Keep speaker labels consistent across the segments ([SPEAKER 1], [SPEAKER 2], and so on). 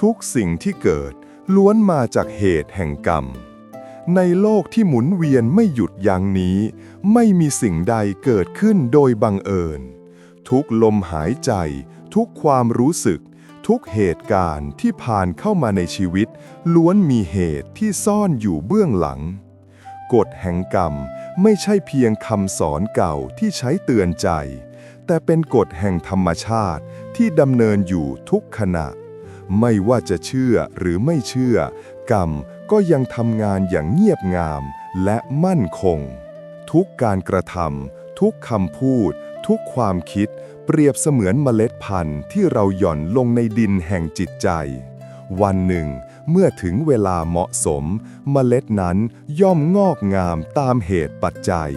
[SPEAKER 1] ทุกสิ่งที่เกิดล้วนมาจากเหตุแห่งกรรม ในโลกที่หมุนเวียนไม่หยุดยั้งนี้ ไม่มีสิ่งใดเกิดขึ้นโดยบังเอิญ ทุกลมหายใจ ทุกความรู้สึก ทุกเหตุการณ์ที่ผ่านเข้ามาในชีวิต ล้วนมีเหตุที่ซ่อนอยู่เบื้องหลัง กฎแห่งกรรมไม่ใช่เพียงคำสอนเก่าที่ใช้เตือนใจ แต่เป็นกฎแห่งธรรมชาติที่ดำเนินอยู่ทุกขณะ ไม่ว่าจะเชื่อหรือไม่เชื่อ กรรมก็ยังทำงานอย่างเงียบงามและมั่นคง ทุกการกระทำทุกคำพูด ทุกความคิด เปรียบเสมือนเมล็ดพันธุ์ที่เราหย่อนลงในดินแห่งจิตใจ วันหนึ่ง เมื่อถึงเวลาเหมาะสม เมล็ดนั้นย่อมงอกงามตามเหตุปัจจัย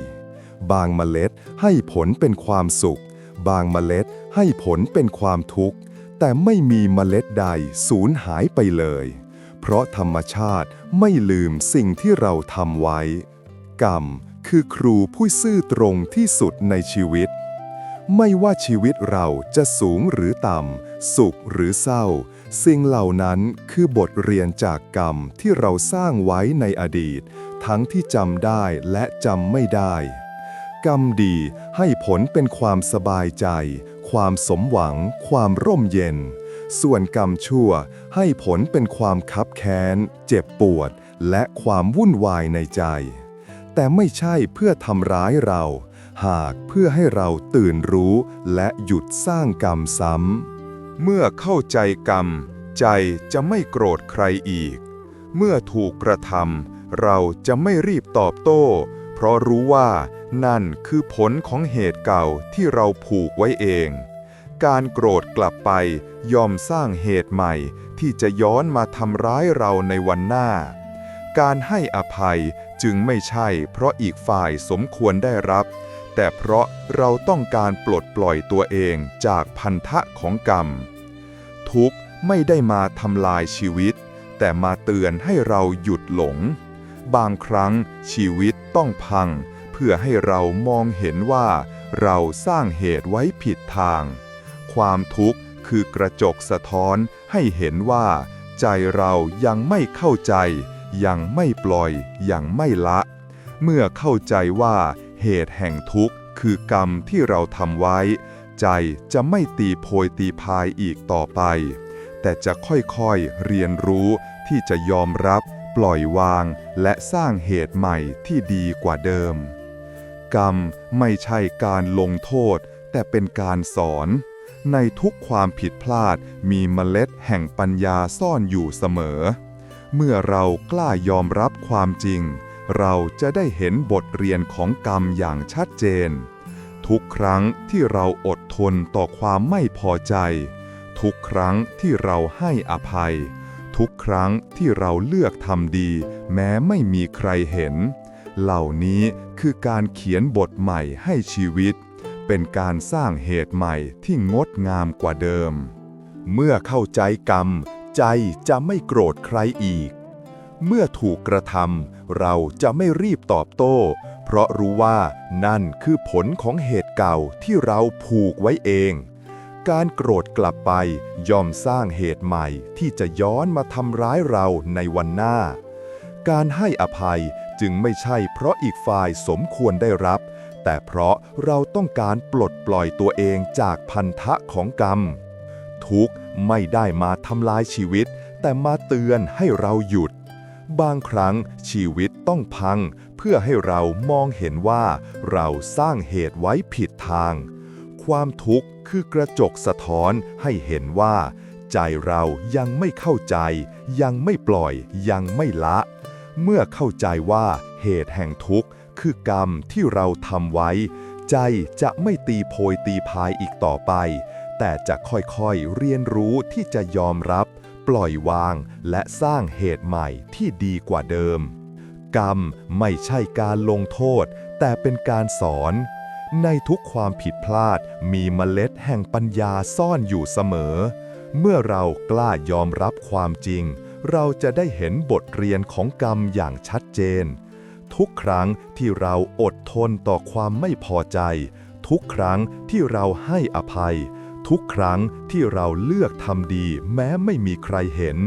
[SPEAKER 1] บางเมล็ดให้ผลเป็นความสุข บางเมล็ดให้ผลเป็นความทุกข์ แต่ไม่มีเมล็ดใดสูญหายไปเลย เพราะธรรมชาติไม่ลืมสิ่งที่เราทำไว้ กรรมคือครูผู้ซื่อตรงที่สุดในชีวิต ไม่ว่าชีวิตเราจะสูงหรือต่ำ สุขหรือเศร้า สิ่งเหล่านั้นคือบทเรียนจากกรรมที่เราสร้างไว้ในอดีต ทั้งที่จำได้และจำไม่ได้ กรรมดีให้ผลเป็นความสบายใจ ความสมหวัง ความร่มเย็น ส่วนกรรมชั่วให้ผลเป็นความคับแค้น เจ็บปวด และความวุ่นวายในใจ แต่ไม่ใช่เพื่อทำร้ายเรา หากเพื่อให้เราตื่นรู้และหยุดสร้างกรรมซ้ำ เมื่อเข้าใจกรรม ใจจะไม่โกรธใครอีก เมื่อถูกกระทำเราจะไม่รีบตอบโต้ เพราะรู้ว่านั่นคือผลของเหตุเก่าที่เราผูกไว้เอง การโกรธกลับไปยอมสร้างเหตุใหม่ที่จะย้อนมาทำร้ายเราในวันหน้า การให้อภัยจึงไม่ใช่เพราะอีกฝ่ายสมควรได้รับ แต่เพราะเราต้องการปลดปล่อยตัวเองจากพันธะของกรรม ทุกข์ไม่ได้มาทำลายชีวิต แต่มาเตือนให้เราหยุดหลง บางครั้งชีวิตต้องพัง เพื่อให้เรามองเห็นว่า เราสร้างเหตุไว้ผิดทาง ความทุกข์คือกระจกสะท้อนให้เห็นว่า ใจเรายังไม่เข้าใจ ยังไม่ปล่อย ยังไม่ละ เมื่อเข้าใจว่า เหตุแห่งทุกข์คือกรรมที่เราทำไว้ ใจจะไม่ตีโพยตีพายอีกต่อไป แต่จะค่อยๆเรียนรู้ที่จะยอมรับ ปล่อยวางและสร้างเหตุใหม่ที่ดีกว่าเดิม กรรมไม่ใช่การลงโทษ แต่เป็นการสอน ในทุกความผิดพลาดมีเมล็ดแห่งปัญญาซ่อนอยู่เสมอ เมื่อเรากล้ายอมรับความจริง เราจะได้เห็นบทเรียนของกรรมอย่างชัดเจน ทุกครั้งที่เราอดทนต่อความไม่พอใจ ทุกครั้งที่เราให้อภัย ทุกครั้งที่เราเลือกทำดี แม้ไม่มีใครเห็น เหล่านี้คือการเขียนบทใหม่ให้ชีวิต เป็นการสร้างเหตุใหม่ที่งดงามกว่าเดิม เมื่อเข้าใจกรรม ใจจะไม่โกรธใครอีก เมื่อถูกกระทำเราจะไม่รีบตอบโต้ เพราะรู้ว่านั่นคือผลของเหตุเก่าที่เราผูกไว้เอง การโกรธกลับไปย่อมสร้างเหตุใหม่ที่จะย้อนมาทำร้ายเราในวันหน้า การให้อภัยจึงไม่ใช่เพราะอีกฝ่ายสมควรได้รับ แต่เพราะเราต้องการปลดปล่อยตัวเองจากพันธะของกรรม ทุกไม่ได้มาทำลายชีวิต แต่มาเตือนให้เราหยุด บางครั้งชีวิตต้องพัง เพื่อให้เรามองเห็นว่าเราสร้างเหตุไว้ผิดทาง ความทุกข์ คือกระจกสะท้อนให้เห็นว่า ใจเรายังไม่เข้าใจ ยังไม่ปล่อย ยังไม่ละ เมื่อเข้าใจว่าเหตุแห่งทุกข์ คือกรรมที่เราทำไว้ ใจจะไม่ตีโพยตีพายอีกต่อไป แต่จะค่อยๆเรียนรู้ที่จะยอมรับ ปล่อยวางและสร้างเหตุใหม่ที่ดีกว่าเดิม กรรมไม่ใช่การลงโทษ แต่เป็นการสอน ในทุกความผิดพลาดมีเมล็ดแห่งปัญญาซ่อนอยู่เสมอ เมื่อเรากล้ายอมรับความจริง เราจะได้เห็นบทเรียนของกรรมอย่างชัดเจน ทุกครั้งที่เราอดทนต่อความไม่พอใจ ทุกครั้งที่เราให้อภัย
[SPEAKER 2] ทุกครั้งที่เราเลือกทำดี แม้ไม่มีใครเห็น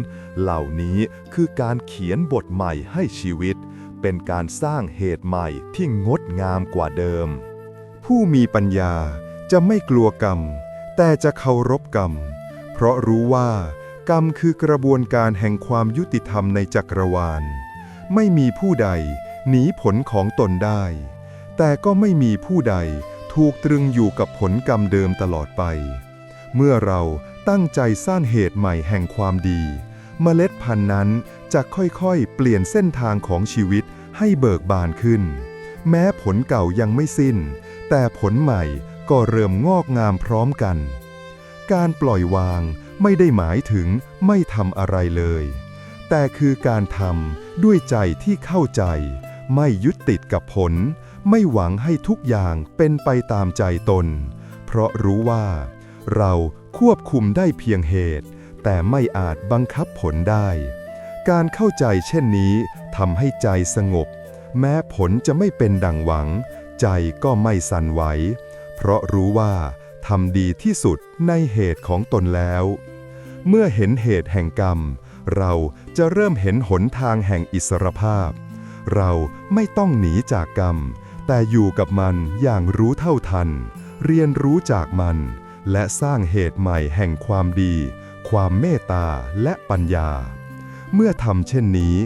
[SPEAKER 2] เหล่านี้คือการเขียนบทใหม่ให้ชีวิต เป็นการสร้างเหตุใหม่ที่งดงามกว่าเดิม
[SPEAKER 1] ผู้มีปัญญาจะไม่กลัวกรรม แต่จะเคารพกรรม เพราะรู้ว่ากรรมคือกระบวนการแห่งความยุติธรรมในจักรวาล ไม่มีผู้ใดหนีผลของตนได้ แต่ก็ไม่มีผู้ใดถูกตรึงอยู่กับผลกรรมเดิมตลอดไป เมื่อเราตั้งใจสร้างเหตุใหม่แห่งความดี เมล็ดพันธุ์นั้นจะค่อยๆ เปลี่ยนเส้นทางของชีวิตให้เบิกบานขึ้น แม้ผลเก่ายังไม่สิ้น แต่ผลใหม่ก็เริ่มงอกงามพร้อมกัน การปล่อยวางไม่ได้หมายถึงไม่ทำอะไรเลย แต่คือการทำด้วยใจที่เข้าใจ ไม่ยึดติดกับผล ไม่หวังให้ทุกอย่างเป็นไปตามใจตน เพราะรู้ว่า เราควบคุมได้เพียงเหตุ แต่ไม่อาจบังคับผลได้ การเข้าใจเช่นนี้ทำให้ใจสงบ แม้ผลจะไม่เป็นดังหวัง ใจก็ไม่สั่นไหว เพราะรู้ว่าทำดีที่สุดในเหตุของตนแล้ว เมื่อเห็นเหตุแห่งกรรม เราจะเริ่มเห็นหนทางแห่งอิสรภาพ เราไม่ต้องหนีจากกรรม แต่อยู่กับมันอย่างรู้เท่าทัน เรียนรู้จากมัน และสร้างเหตุใหม่แห่งความดี ความเมตตาและปัญญา เมื่อทำเช่นนี้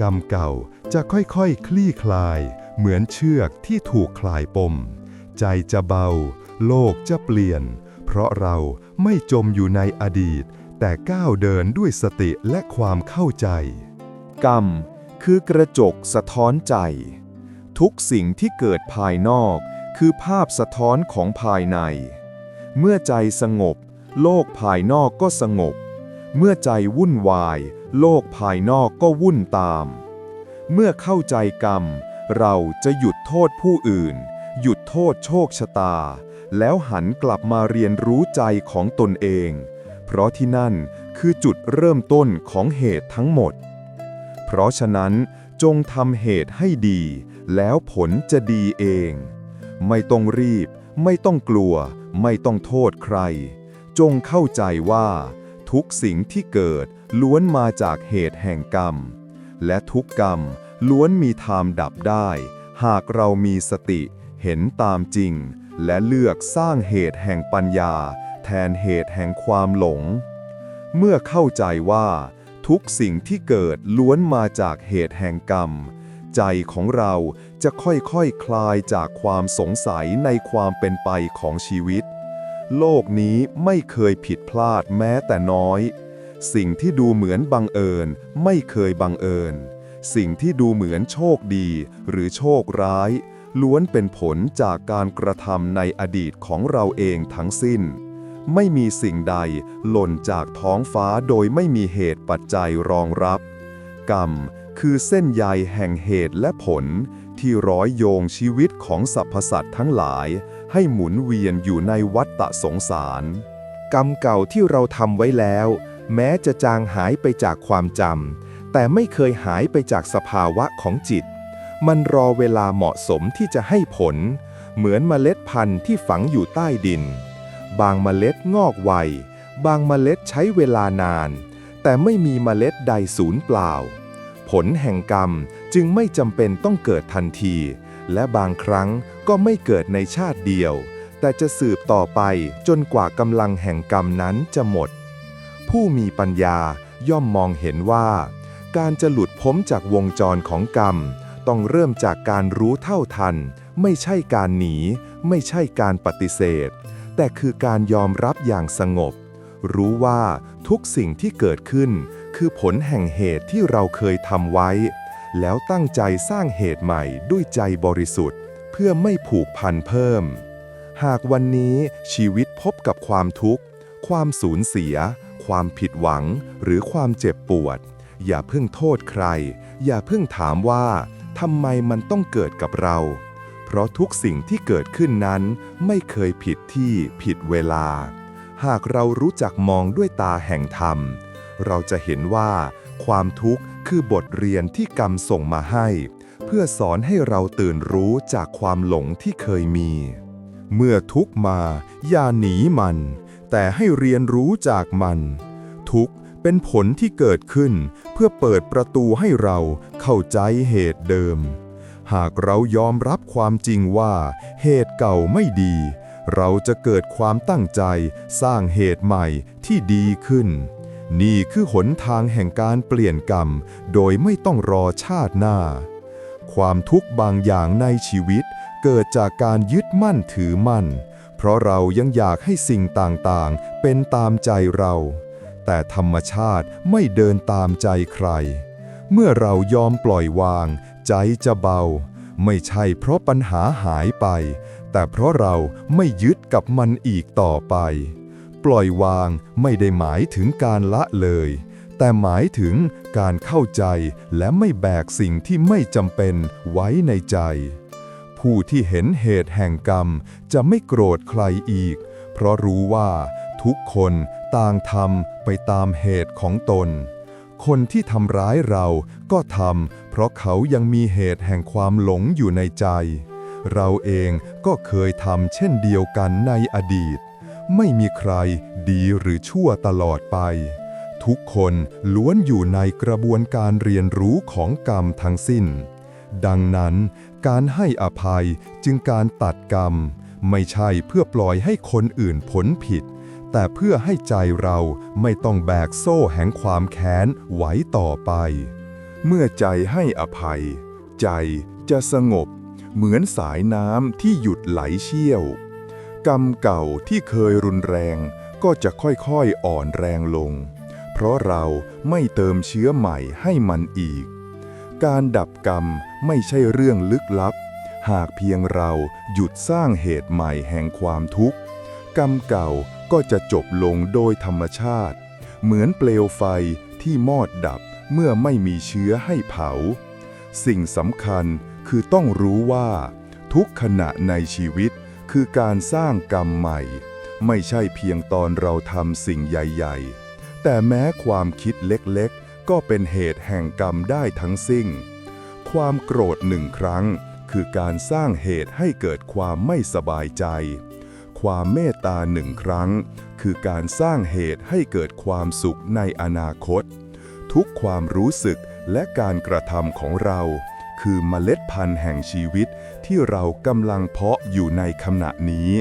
[SPEAKER 1] กรรมเก่าจะค่อยๆคคลี่คลาย เหมือนเชือกที่ถูกคลายปม ใจจะเบา โลกจะเปลี่ยน เพราะเราไม่จมอยู่ในอดีต แต่ก้าวเดินด้วยสติและความเข้าใจ กรรมคือกระจกสะท้อนใจ ทุกสิ่งที่เกิดภายนอก คือภาพสะท้อนของภายใน เมื่อใจสงบ โลกภายนอกก็สงบ เมื่อใจวุ่นวาย โลกภายนอกก็วุ่นตาม เมื่อเข้าใจกรรม เราจะหยุดโทษผู้อื่น หยุดโทษโชคชะตา แล้วหันกลับมาเรียนรู้ใจของตนเอง เพราะที่นั่นคือจุดเริ่มต้นของเหตุทั้งหมด เพราะฉะนั้นจงทำเหตุให้ดี แล้วผลจะดีเอง ไม่ต้องรีบ ไม่ต้องกลัว ไม่ต้องโทษใคร จงเข้าใจว่า ทุกสิ่งที่เกิดล้วนมาจากเหตุแห่งกรรม และทุกกรรม ล้วนมีทามดับได้ หากเรามีสติ เห็นตามจริง และเลือกสร้างเหตุแห่งปัญญา แทนเหตุแห่งความหลง เมื่อเข้าใจว่า ทุกสิ่งที่เกิดล้วนมาจากเหตุแห่งกรรม ใจของเราจะค่อยๆคคลายจากความสงสัยในความเป็นไปของชีวิต โลกนี้ไม่เคยผิดพลาดแม้แต่น้อย สิ่งที่ดูเหมือนบังเอิญไม่เคยบังเอิญ สิ่งที่ดูเหมือนโชคดีหรือโชคร้าย ล้วนเป็นผลจากการกระทำในอดีตของเราเองทั้งสิ้น ไม่มีสิ่งใดหล่นจากท้องฟ้าโดยไม่มีเหตุปัจจัยรองรับ กรรมคือเส้นใยแห่งเหตุและผล ที่ร้อยโยงชีวิตของสรรพสัตว์ทั้งหลาย ให้หมุนเวียนอยู่ในวัฏฏะสงสาร กรรมเก่าที่เราทำไว้แล้ว แม้จะจางหายไปจากความจำ แต่ไม่เคยหายไปจากสภาวะของจิต มันรอเวลาเหมาะสมที่จะให้ผล เหมือนเมล็ดพันธุ์ที่ฝังอยู่ใต้ดิน บางเมล็ดงอกไว บางเมล็ดใช้เวลานาน แต่ไม่มีเมล็ดใดสูญเปล่า ผลแห่งกรรมจึงไม่จำเป็นต้องเกิดทันที และบางครั้งก็ไม่เกิดในชาติเดียว แต่จะสืบต่อไปจนกว่ากำลังแห่งกรรมนั้นจะหมด ผู้มีปัญญาย่อมมองเห็นว่า การจะหลุดพ้นจากวงจรของกรรม ต้องเริ่มจากการรู้เท่าทัน ไม่ใช่การหนี ไม่ใช่การปฏิเสธ แต่คือการยอมรับอย่างสงบ รู้ว่าทุกสิ่งที่เกิดขึ้น คือผลแห่งเหตุที่เราเคยทำไว้ แล้วตั้งใจสร้างเหตุใหม่ด้วยใจบริสุทธิ์ เพื่อไม่ผูกพันเพิ่ม หากวันนี้ชีวิตพบกับความทุกข์ ความสูญเสีย ความผิดหวัง หรือความเจ็บปวด อย่าเพิ่งโทษใคร อย่าเพิ่งถามว่าทำไมมันต้องเกิดกับเรา เพราะทุกสิ่งที่เกิดขึ้นนั้นไม่เคยผิดที่ผิดเวลา หากเรารู้จักมองด้วยตาแห่งธรรม เราจะเห็นว่าความทุกข์คือบทเรียนที่กรรมส่งมาให้ เพื่อสอนให้เราตื่นรู้จากความหลงที่เคยมี เมื่อทุกมาอย่าหนีมัน แต่ให้เรียนรู้จากมัน ทุกข์ เป็นผลที่เกิดขึ้นเพื่อเปิดประตูให้เราเข้าใจเหตุเดิม หากเรายอมรับความจริงว่า เหตุเก่าไม่ดี เราจะเกิดความตั้งใจสร้างเหตุใหม่ที่ดีขึ้น นี่คือหนทางแห่งการเปลี่ยนกรรม โดยไม่ต้องรอชาติหน้า ความทุกข์บางอย่างในชีวิตเกิดจากการยึดมั่นถือมั่น เพราะเรายังอยากให้สิ่งต่างๆ เป็นตามใจเรา แต่ธรรมชาติไม่เดินตามใจใคร เมื่อเรายอมปล่อยวาง ใจจะเบา ไม่ใช่เพราะปัญหาหายไป แต่เพราะเราไม่ยึดกับมันอีกต่อไป ปล่อยวางไม่ได้หมายถึงการละเลย แต่หมายถึงการเข้าใจและไม่แบกสิ่งที่ไม่จำเป็นไว้ในใจ ผู้ที่เห็นเหตุแห่งกรรมจะไม่โกรธใครอีก เพราะรู้ว่าทุกคน ต่างทำไปตามเหตุของตน คนที่ทำร้ายเราก็ทำเพราะเขายังมีเหตุแห่งความหลงอยู่ในใจ เราเองก็เคยทำเช่นเดียวกันในอดีต ไม่มีใครดีหรือชั่วตลอดไป ทุกคนล้วนอยู่ในกระบวนการเรียนรู้ของกรรมทั้งสิ้น ดังนั้น การให้อภัยจึงการตัดกรรม ไม่ใช่เพื่อปล่อยให้คนอื่นผลผิด แต่เพื่อให้ใจเราไม่ต้องแบกโซ่แห่งความแค้นไว้ต่อไป เมื่อใจให้อภัย ใจจะสงบ เหมือนสายน้ำที่หยุดไหลเชี่ยว กรรมเก่าที่เคยรุนแรงก็จะค่อยๆอ่อนแรงลง เพราะเราไม่เติมเชื้อใหม่ให้มันอีก การดับกรรมไม่ใช่เรื่องลึกลับ หากเพียงเราหยุดสร้างเหตุใหม่แห่งความทุกข์ กรรมเก่า ก็จะจบลงโดยธรรมชาติ เหมือนเปลวไฟที่มอดดับเมื่อไม่มีเชื้อให้เผา สิ่งสำคัญคือต้องรู้ว่า ทุกขณะในชีวิตคือการสร้างกรรมใหม่ ไม่ใช่เพียงตอนเราทำสิ่งใหญ่ๆ แต่แม้ความคิดเล็กๆ ก็เป็นเหตุแห่งกรรมได้ทั้งสิ้น ความโกรธหนึ่งครั้ง คือการสร้างเหตุให้เกิดความไม่สบายใจ ความเมตตาหนึ่งครั้ง คือการสร้างเหตุให้เกิดความสุขในอนาคต ทุกความรู้สึกและการกระทำของเรา คือเมล็ดพันธุ์แห่งชีวิตที่เรากำลังเพาะอยู่ในขณะนี้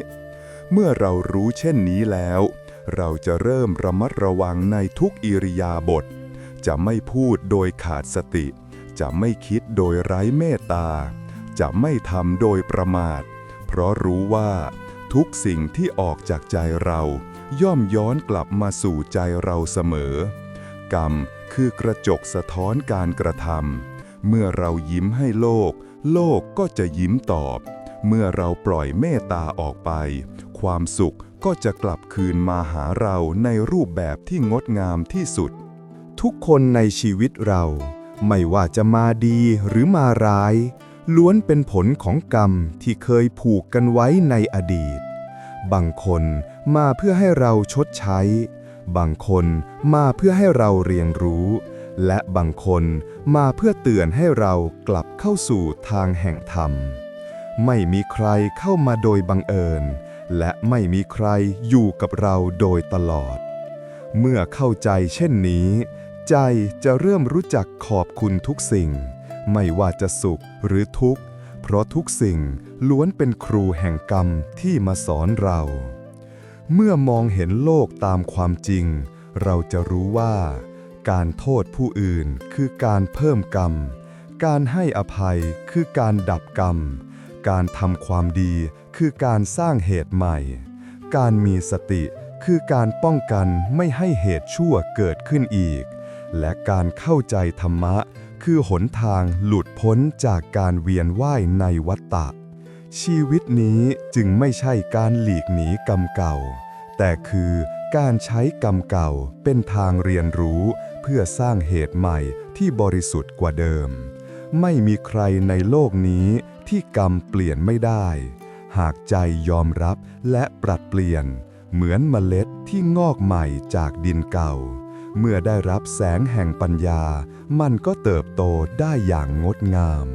[SPEAKER 1] เมื่อเรารู้เช่นนี้แล้ว เราจะเริ่มระมัดระวังในทุกอิริยาบถจะไม่พูดโดยขาดสติ จะไม่คิดโดยไร้เมตตา จะไม่ทำโดยประมาท เพราะรู้ว่า ทุกสิ่งที่ออกจากใจเราย่อมย้อนกลับมาสู่ใจเราเสมอ กรรมคือกระจกสะท้อนการกระทำเมื่อเรายิ้มให้โลก โลกก็จะยิ้มตอบ เมื่อเราปล่อยเมตตาออกไป ความสุขก็จะกลับคืนมาหาเราในรูปแบบที่งดงามที่สุด
[SPEAKER 3] ทุกคนในชีวิตเรา ไม่ว่าจะมาดีหรือมาร้าย ล้วนเป็นผลของกรรมที่เคยผูกกันไว้ในอดีต บางคนมาเพื่อให้เราชดใช้ บางคนมาเพื่อให้เราเรียนรู้ และบางคนมาเพื่อเตือนให้เรากลับเข้าสู่ทางแห่งธรรม ไม่มีใครเข้ามาโดยบังเอิญ และไม่มีใครอยู่กับเราโดยตลอด เมื่อเข้าใจเช่นนี้ ใจจะเริ่มรู้จักขอบคุณทุกสิ่ง ไม่ว่าจะสุขหรือทุกข์ เพราะทุกสิ่งล้วนเป็นครูแห่งกรรมที่มาสอนเรา เมื่อมองเห็นโลกตามความจริง เราจะรู้ว่า การโทษผู้อื่นคือการเพิ่มกรรม การให้อภัยคือการดับกรรม การทำความดีคือการสร้างเหตุใหม่ การมีสติคือการป้องกันไม่ให้เหตุชั่วเกิดขึ้นอีก และการเข้าใจธรรมะ คือหนทางหลุดพ้นจากการเวียนว่ายในวัฏฏะ ชีวิตนี้จึงไม่ใช่การหลีกหนีกรรมเก่า แต่คือการใช้กรรมเก่าเป็นทางเรียนรู้ เพื่อสร้างเหตุใหม่ที่บริสุทธิ์กว่าเดิม ไม่มีใครในโลกนี้ที่กรรมเปลี่ยนไม่ได้ หากใจยอมรับและปรับเปลี่ยน เหมือนเมล็ดที่งอกใหม่จากดินเก่า เมื่อได้รับแสงแห่งปัญญา มันก็เติบโตได้อย่างงดงาม